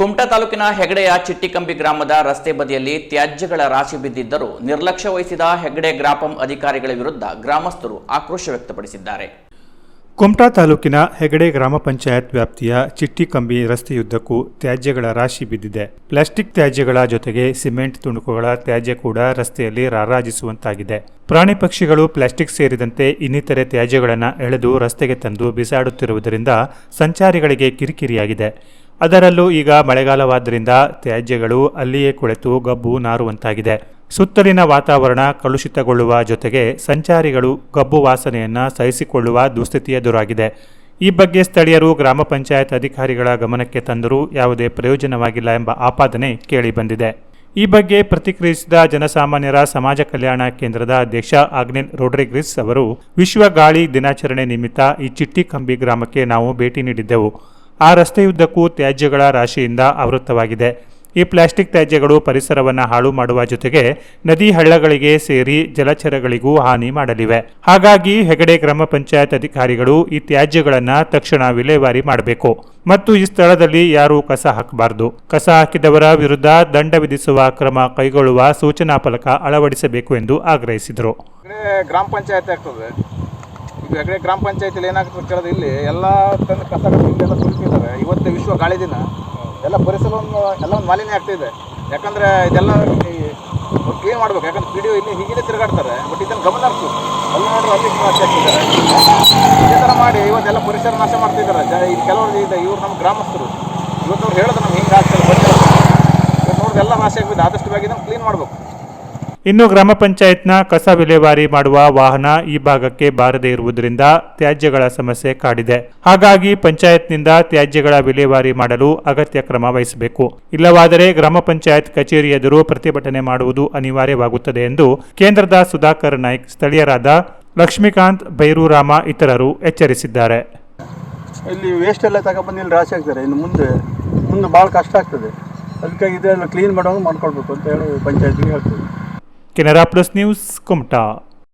ಕುಮಟಾ ತಾಲೂಕಿನ ಹೆಗಡೆಯ ಚಿಟ್ಟಿಕಂಬಿ ಗ್ರಾಮದ ರಸ್ತೆ ಬದಿಯಲ್ಲಿ ತ್ಯಾಜ್ಯಗಳ ರಾಶಿ ಬಿದ್ದಿದ್ದರೂ ನಿರ್ಲಕ್ಷ್ಯ ವಹಿಸಿದ ಹೆಗಡೆ ಗ್ರಾಪಂ ಅಧಿಕಾರಿಗಳ ವಿರುದ್ಧ ಗ್ರಾಮಸ್ಥರು ಆಕ್ರೋಶ ವ್ಯಕ್ತಪಡಿಸಿದ್ದಾರೆ. ಕುಮಟಾ ತಾಲೂಕಿನ ಹೆಗಡೆ ಗ್ರಾಮ ಪಂಚಾಯತ್ ವ್ಯಾಪ್ತಿಯ ಚಿಟ್ಟಿಕಂಬಿ ರಸ್ತೆಯುದ್ದಕ್ಕೂ ತ್ಯಾಜ್ಯಗಳ ರಾಶಿ ಬಿದ್ದಿದೆ. ಪ್ಲಾಸ್ಟಿಕ್ ತ್ಯಾಜ್ಯಗಳ ಜೊತೆಗೆ ಸಿಮೆಂಟ್ ತುಣುಕುಗಳ ತ್ಯಾಜ್ಯ ಕೂಡ ರಸ್ತೆಯಲ್ಲಿ ರಾರಾಜಿಸುವಂತಾಗಿದೆ. ಪ್ರಾಣಿ ಪಕ್ಷಿಗಳು ಪ್ಲಾಸ್ಟಿಕ್ ಸೇರಿದಂತೆ ಇನ್ನಿತರೆ ತ್ಯಾಜ್ಯಗಳನ್ನು ಎಳೆದು ರಸ್ತೆಗೆ ತಂದು ಬಿಸಾಡುತ್ತಿರುವುದರಿಂದ ಸಂಚಾರಿಗಳಿಗೆ ಕಿರಿಕಿರಿಯಾಗಿದೆ. ಅದರಲ್ಲೂ ಈಗ ಮಳೆಗಾಲವಾದ್ದರಿಂದ ತ್ಯಾಜ್ಯಗಳು ಅಲ್ಲಿಯೇ ಕುಳಿತು ಗಬ್ಬು ನಾರುವಂತಾಗಿದೆ. ಸುತ್ತಲಿನ ವಾತಾವರಣ ಕಲುಷಿತಗೊಳ್ಳುವ ಜೊತೆಗೆ ಸಂಚಾರಿಗಳು ಗಬ್ಬು ವಾಸನೆಯನ್ನು ಸಹಿಸಿಕೊಳ್ಳುವ ದುಸ್ಥಿತಿ ಎದುರಾಗಿದೆ. ಈ ಬಗ್ಗೆ ಸ್ಥಳೀಯರು, ಗ್ರಾಮ ಪಂಚಾಯತ್ ಅಧಿಕಾರಿಗಳ ಗಮನಕ್ಕೆ ತಂದರೂ ಯಾವುದೇ ಪ್ರಯೋಜನವಾಗಿಲ್ಲ ಎಂಬ ಆಪಾದನೆ ಕೇಳಿಬಂದಿದೆ. ಈ ಬಗ್ಗೆ ಪ್ರತಿಕ್ರಿಯಿಸಿದ ಜನಸಾಮಾನ್ಯರ ಸಮಾಜ ಕಲ್ಯಾಣ ಕೇಂದ್ರದ ಅಧ್ಯಕ್ಷ ಆಗ್ನೇಲ್ ರೋಡ್ರಿಗ್ರಿಸ್ ಅವರು, ವಿಶ್ವ ಗಾಳಿ ದಿನಾಚರಣೆ ನಿಮಿತ್ತ ಈ ಚಿಟ್ಟಿ ಕಂಬಿ ಗ್ರಾಮಕ್ಕೆ ನಾವು ಭೇಟಿ ನೀಡಿದ್ದೆವು. ಆ ರಸ್ತೆಯುದ್ದಕ್ಕೂ ತ್ಯಾಜ್ಯಗಳ ರಾಶಿಯಿಂದ ಆವೃತ್ತವಾಗಿದೆ. ಈ ಪ್ಲಾಸ್ಟಿಕ್ ತ್ಯಾಜ್ಯಗಳು ಪರಿಸರವನ್ನು ಹಾಳು ಮಾಡುವ ಜೊತೆಗೆ ನದಿ ಹಳ್ಳಗಳಿಗೆ ಸೇರಿ ಜಲಚರಗಳಿಗೂ ಹಾನಿ ಮಾಡಲಿವೆ. ಹಾಗಾಗಿ ಹೆಗಡೆ ಗ್ರಾಮ ಪಂಚಾಯತ್ ಅಧಿಕಾರಿಗಳು ಈ ತ್ಯಾಜ್ಯಗಳನ್ನು ತಕ್ಷಣ ವಿಲೇವಾರಿ ಮಾಡಬೇಕು. ಮತ್ತು ಈ ಸ್ಥಳದಲ್ಲಿ ಯಾರೂ ಕಸ ಹಾಕಬಾರದು. ಕಸ ಹಾಕಿದವರ ವಿರುದ್ಧ ದಂಡ ವಿಧಿಸುವ ಕ್ರಮ ಕೈಗೊಳ್ಳುವ ಸೂಚನಾ ಫಲಕ ಅಳವಡಿಸಬೇಕು ಎಂದು ಆಗ್ರಹಿಸಿದರು. ಗ್ರಾಮ ಪಂಚಾಯತ್ ಹೆಗಡೆ ಗ್ರಾಮ ಪಂಚಾಯತಿಲಿ ಏನಾಗ್ತದೆ ಕೇಳಿದ್ರೆ ಇಲ್ಲಿ ಎಲ್ಲ ತಂದು ಕಸ ಎಲ್ಲ ಸುರಿತಿದ್ದಾರೆ ಇವತ್ತು ವಿಶ್ವ ಗಾಳಿ ದಿನ. ಎಲ್ಲ ಪರಿಸರ ಒಂದು ಎಲ್ಲ ಒಂದು ಮಾಲಿನ್ಯ ಆಗ್ತಿದೆ ಯಾಕಂದ್ರೆ ಇದೆಲ್ಲ ಕ್ಲೀನ್ ಮಾಡ್ಬೇಕು. ಯಾಕಂದ್ರೆ ಪಿ ಡಿ ಇಲ್ಲಿ ಹೀಗೆ ತಿರುಗಾಡ್ತಾರೆ. ಬಟ್ ಇದನ್ನು ಗಮನ ಹರಿಸು. ಅಲ್ಲಿ ನೋಡಿದ್ರೆ ಅಲ್ಲಿ ಆಗ್ತಿದ್ದಾರೆ ಇದೇ ಥರ ಮಾಡಿ ಇವತ್ತೆಲ್ಲ ಪರಿಸರ ನಾಶ ಮಾಡ್ತಿದ್ದಾರೆ ಜ ಇಲ್ಲಿ ಕೆಲವರು ಇದೆ ಇವ್ರು ನಮ್ಮ ಗ್ರಾಮಸ್ಥರು. ಇವತ್ತು ಅವ್ರು ಹೇಳಿದ್ರೆ ನಮ್ಗೆ ಹಿಂಗೆ ಆಗ್ತಾರೆ ಬಟ್ ಇವತ್ತು ನೋಡಿದ್ರೆ ಎಲ್ಲ ನಾಶ ಆಗಿದೆ ಆದಷ್ಟು ಬೇಗ ಇದನ್ನು ಕ್ಲೀನ್ ಮಾಡಬೇಕು. ಇನ್ನು ಗ್ರಾಮ ಪಂಚಾಯತ್ನ ಕಸ ವಿಲೇವಾರಿ ಮಾಡುವ ವಾಹನ ಈ ಭಾಗಕ್ಕೆ ಬಾರದೇ ಇರುವುದರಿಂದ ತ್ಯಾಜ್ಯಗಳ ಸಮಸ್ಯೆ ಕಾಡಿದೆ. ಹಾಗಾಗಿ ಪಂಚಾಯತ್ನಿಂದ ತ್ಯಾಜ್ಯಗಳ ವಿಲೇವಾರಿ ಮಾಡಲು ಅಗತ್ಯ ಕ್ರಮ ವಹಿಸಬೇಕು. ಇಲ್ಲವಾದರೆ ಗ್ರಾಮ ಪಂಚಾಯತ್ ಕಚೇರಿ ಎದುರು ಪ್ರತಿಭಟನೆ ಮಾಡುವುದು ಅನಿವಾರ್ಯವಾಗುತ್ತದೆ ಎಂದು ಕೇಂದ್ರದ ಸುಧಾಕರ್ ನಾಯ್ಕ್, ಸ್ಥಳೀಯರಾದ ಲಕ್ಷ್ಮೀಕಾಂತ್ ಬೈರೂರಾಮ ಇತರರು ಎಚ್ಚರಿಸಿದ್ದಾರೆ. ಇಲ್ಲಿ ವೇಸ್ಟ್ ಎಲ್ಲ ತಗೊಬಂದು ರಾಶಿ ಆಗ್ತಾರೆ ಇನ್ನು ಮುಂದೆ ಮುಂದೆ ಭಾಳ ಕಷ್ಟ ಆಗ್ತದೆ. ಅದಕ್ಕಾಗಿ ಇದೆಲ್ಲ ಕ್ಲೀನ್ ಮಾಡೋದು ಮಾಡ್ಕೊಳ್ಬೇಕು ಅಂತ ಹೇಳಿ ಪಂಚಾಯತ್ಗೆ ಹೇಳ್ತೀವಿ. Canara plus news Kumta.